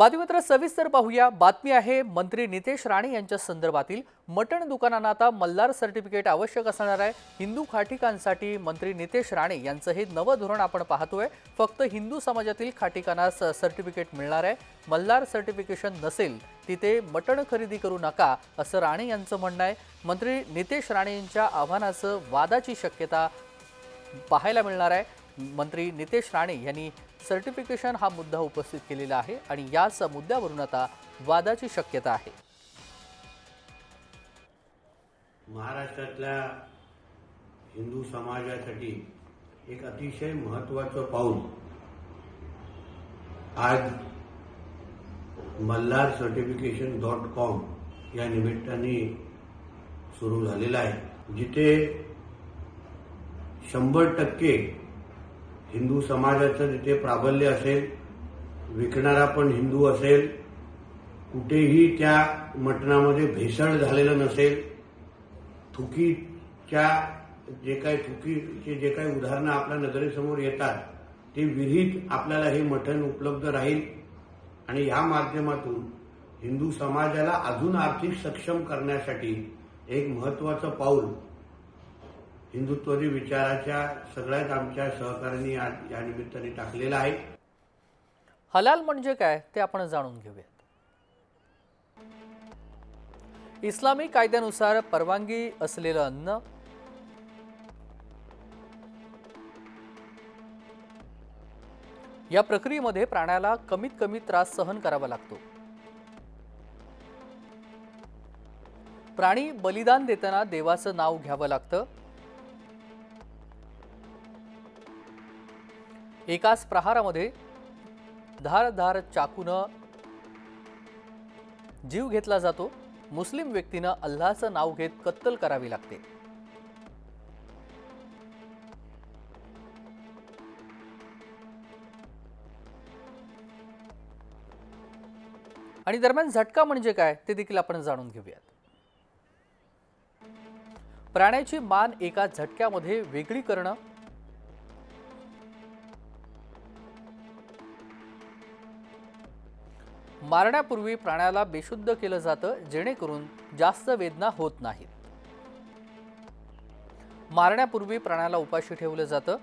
बातमीपत्र सविस्तर पाहूया. बातमी आहे मंत्री नितेश राणे यांच्या संदर्भातील मटण दुकानांना आता मल्हार सर्टिफिकेट आवश्यक असणार आहे. हिंदू खाटिकांसाठी मंत्री नितेश राणे यांचं हे नवं धोरण आपण पाहतोय. फक्त हिंदू समाजातील खाटिकांना सर्टिफिकेट मिळणार आहे. मल्हार सर्टिफिकेशन नसेल तिथे मटण खरेदी करू नका असं राणे यांचं म्हणणं आहे. मंत्री नितेश राणे यांच्या आव्हानाचं वादाची शक्यता पाहायला मिळणार आहे. मंत्री नितेश राणे यांनी सर्टिफिकेशन हा मुद्दा उपस्थित केलेला आहे आणि याच मुद्द्यावरून आता वादाची शक्यता आहे. महाराष्ट्रातल्या हिंदू समाजासाठी एक अतिशय महत्वाचं पाऊल आज मल्हार सर्टिफिकेशन डॉट कॉम या निमित्ताने सुरू झालेला आहे जिथे शंभर टक्के हिंदू समाजाचं तिथे प्राबल्य असेल विकणारा पण हिंदू असेल कुठेही त्या मटणामध्ये भेसळ झालेलं नसेल थुकीच्या जे काही थुकीचे जे काही उदाहरणं आपल्या नजरेसमोर येतात ते विहित आपल्याला हे मठण उपलब्ध राहील. आणि या माध्यमातून हिंदू समाजाला अजून आर्थिक सक्षम करण्यासाठी एक महत्वाचं पाऊल हिंदुत्ववादी विचाराच्या सगळ्याच आमच्या सहकार्यांनी या निमित्ताने टाकलेला आहे. हलाल म्हणजे काय ते आपण जाणून घेऊयात. इस्लामी कायद्यानुसार परवानगी असलेलं अन्न या प्रक्रियेमध्ये प्राण्याला कमीत कमी त्रास सहन करावा लागतो. प्राणी बलिदान देताना देवाचं नाव घ्यावं लागतं. एकाच प्रहारामध्ये धार धार चाकूनं जीव घेतला जातो. मुस्लिम व्यक्तीनं अल्लाचं नाव घेत कत्तल करावी लागते. आणि दरम्यान झटका म्हणजे काय ते देखील आपण जाणून घेऊयात. प्राण्याची मान एका झटक्यामध्ये वेगळी करणं मारण्यापूर्वी प्राण्याला बेशुद्ध केलं जातं जेणेकरून जास्त वेदना होत नाहीत. मारण्यापूर्वी प्राण्याला उपाशी ठेवलं जातं.